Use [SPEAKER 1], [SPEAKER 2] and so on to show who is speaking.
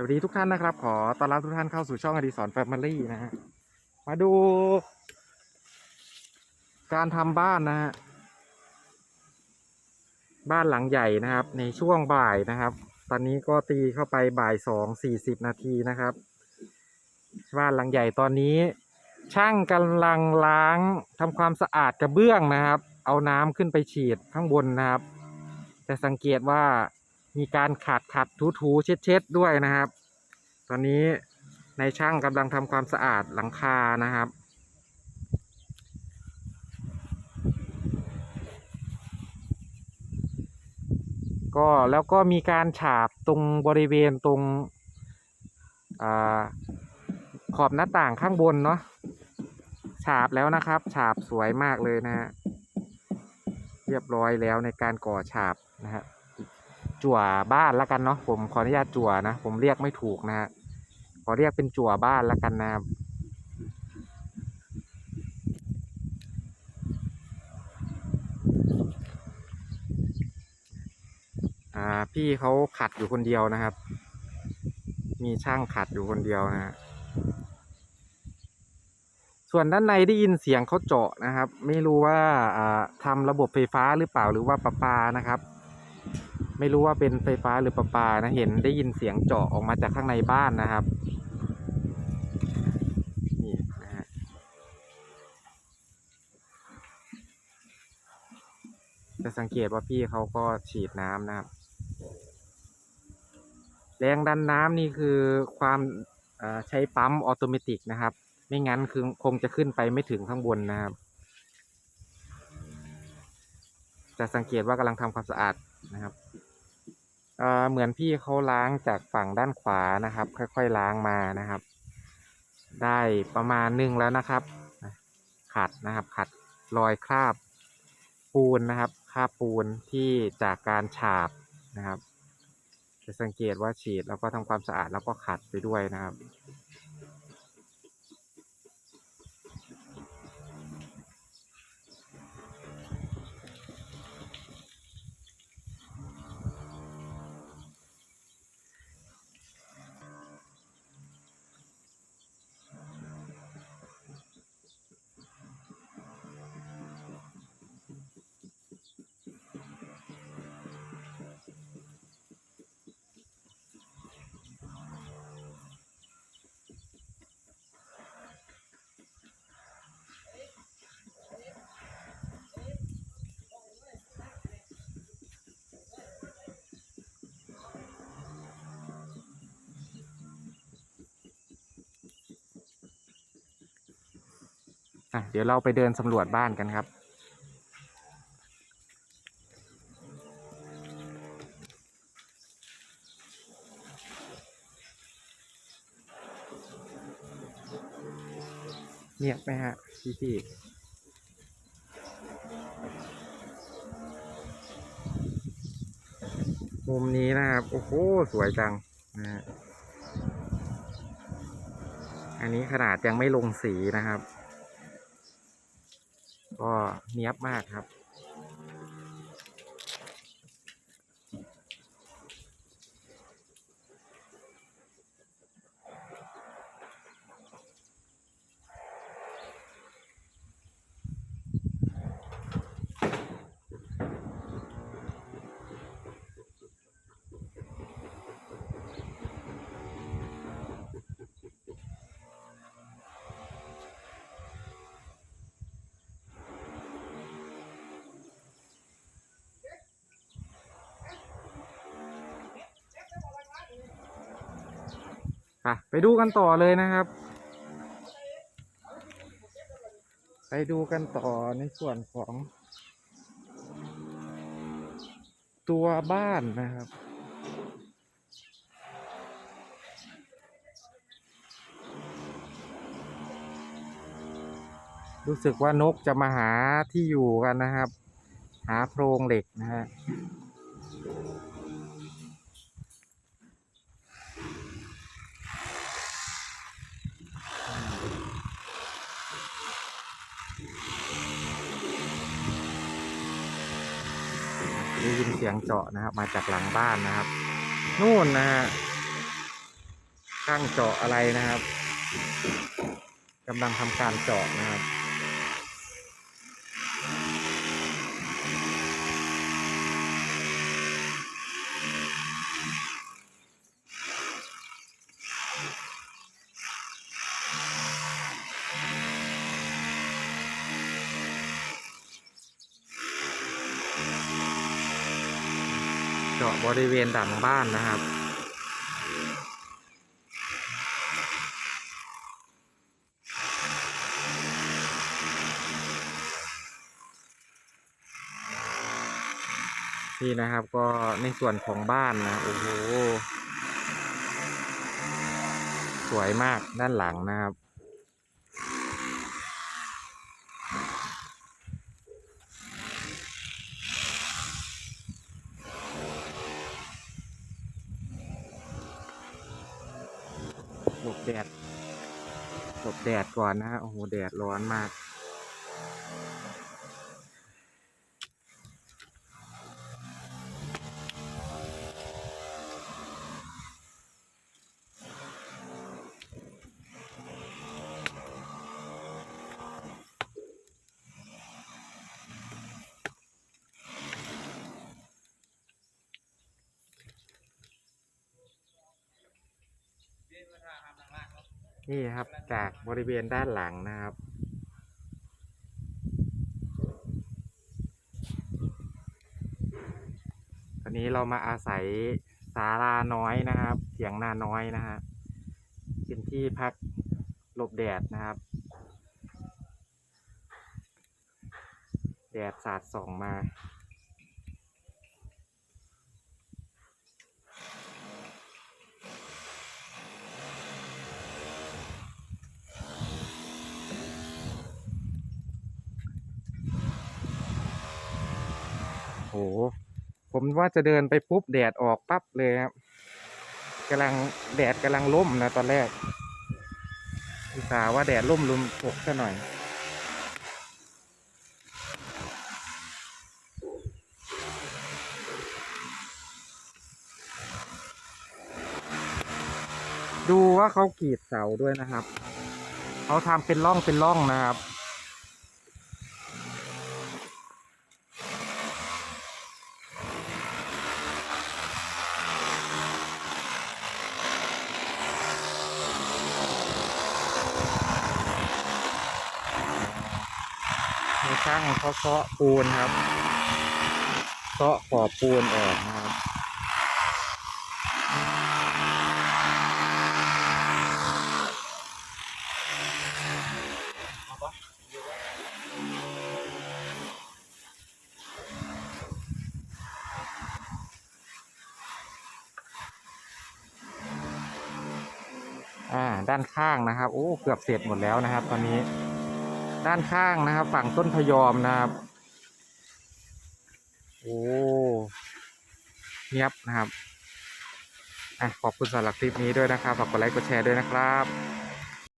[SPEAKER 1] สวัสดีทุกท่านนะครับ ขอต้อนรับทุกท่านเข้าสู่ช่องอดีสรแฟมิลี่นะฮะมาดู การทำบ้านนะฮะบ้านหลังใหญ่นะครับ ในช่วงบ่ายนะครับ ตอนนี้ก็ตีเข้าไปบ่ายสองสี่สิบนาทีนะครับ บ้านหลังใหญ่ตอนนี้ ช่างกำลังล้างทำความสะอาดกระเบื้องนะครับ เอาน้ำขึ้นไปฉีดข้างบนนะครับจะสังเกตว่า มีการขัดขัดถูถูเช็ดเช็ดด้วยนะครับ ตอนนี้ในช่างกำลังทำความสะอาดหลังคานะครับ ก็แล้วก็มีการฉาบตรงบริเวณตรงอขอบหน้าต่างข้างบนเนาะฉาบแล้วนะครับ ฉาบสวยมากเลยนะฮะเรียบร้อยแล้วในการก่อฉาบนะฮะ จั่วบ้านล้วกันเนาะผมขออนุญาตจั่วนะผมเรียกไม่ถูกนะฮะขอเรียกเป็นจั่วบ้านล้วกันนะครับอ่าพี่เขาขัดอยู่คนเดียวนะครับ มีช่างขัดอยู่คนเดียวนะฮะส่วนด้านในได้ยินเสียงเขาเจาะนะครับ ไม่รู้ว่าอ่าทำระบบไฟฟ้าหรือเปล่าหรือว่าประปานะครับ ไม่รู้ว่าเป็นไฟฟ้าหรือประปานะเห็นได้ยินเสียงเจาะออกมาจากข้างในบ้านนะครับนี่นะฮะจะสังเกตว่าพี่เขาก็ฉีดน้ำนะครับ แรงดันน้ำนี่คือความใช้ปั๊มออโตเมติกนะครับ ไม่งั้นคือคงจะขึ้นไปไม่ถึงข้างบนนะครับ จะสังเกตว่ากำลังทำความสะอาดนะครับ เหมือนพี่เขาล้างจากฝั่งด้านขวานะครับ ค่อยๆล้างมานะครับ ได้ประมาณหนึ่งแล้วนะครับ ขัดนะครับ ขัดรอยคราบปูนนะครับคราบปูนที่จากการฉาบนะครับ จะสังเกตว่าฉีดแล้วก็ทำความสะอาดแล้วก็ขัดไปด้วยนะครับ อะเดี๋ยวเราไปเดินสำรวจบ้านกันครับ เงียบไหมฮะพี่พี่มุมนี้นะครับ โอ้โห สวยจังนะฮะอันนี้ขนาดยังไม่ลงสีนะครับ ก็เนียบมากครับะไปดูกันต่อเลยนะครับ ไปดูกันต่อในส่วนของ ตัวบ้านนะครับ รู้สึกว่านกจะมาหาที่อยู่กันนะครับ หาโพรงเหล็กนะฮะ เสียงเจาะนะครับ มาจากหลังบ้านนะครับ นู่นนะฮะช่างเจาะอะไรนะครับกำลังทำการเจาะนะครับ เจาะบริเวณดังบ้านนะครับนี่นะครับก็ในส่วนของบ้านนะ โอ้โห สวยมากด้านหลังนะครับ หลบแดดหลบแดดก่อนนะฮะโอ้โหแดดร้อนมาก นี่ครับ จากบริเวณด้านหลังนะครับ ตอนนี้เรามาอาศัยศาลาน้อยนะครับเถียงนาน้อยนะฮะเป็นที่พักหลบแดดนะครับ แดดสาดส่องมา ผมว่าจะเดินไปปุ๊บแดดออกปั๊บเลยครับกำลังแดดกำลังล่มนะตอนแรกอุตส่าห์ว่าแดดล่มลุมอกซะหน่อยดูว่าเขากรีดเสาด้วยนะครับ เขาทำเป็นร่องเป็นร่องนะครับ ช่างเขาเคาะปูนครับเคาะขอบปูนออกนะครับอ่าด้านข้างนะครับโอ้เกือบเสร็จหมดแล้วนะครับ ตอนนี้ ด้านข้างนะครับ ฝั่งต้นพยอมนะครับ โอ้เนียบนะครับอะขอบคุณสำหรับคลิปนี้ด้วยนะครับฝากกดไลค์กดแชร์ด้วยนะครับ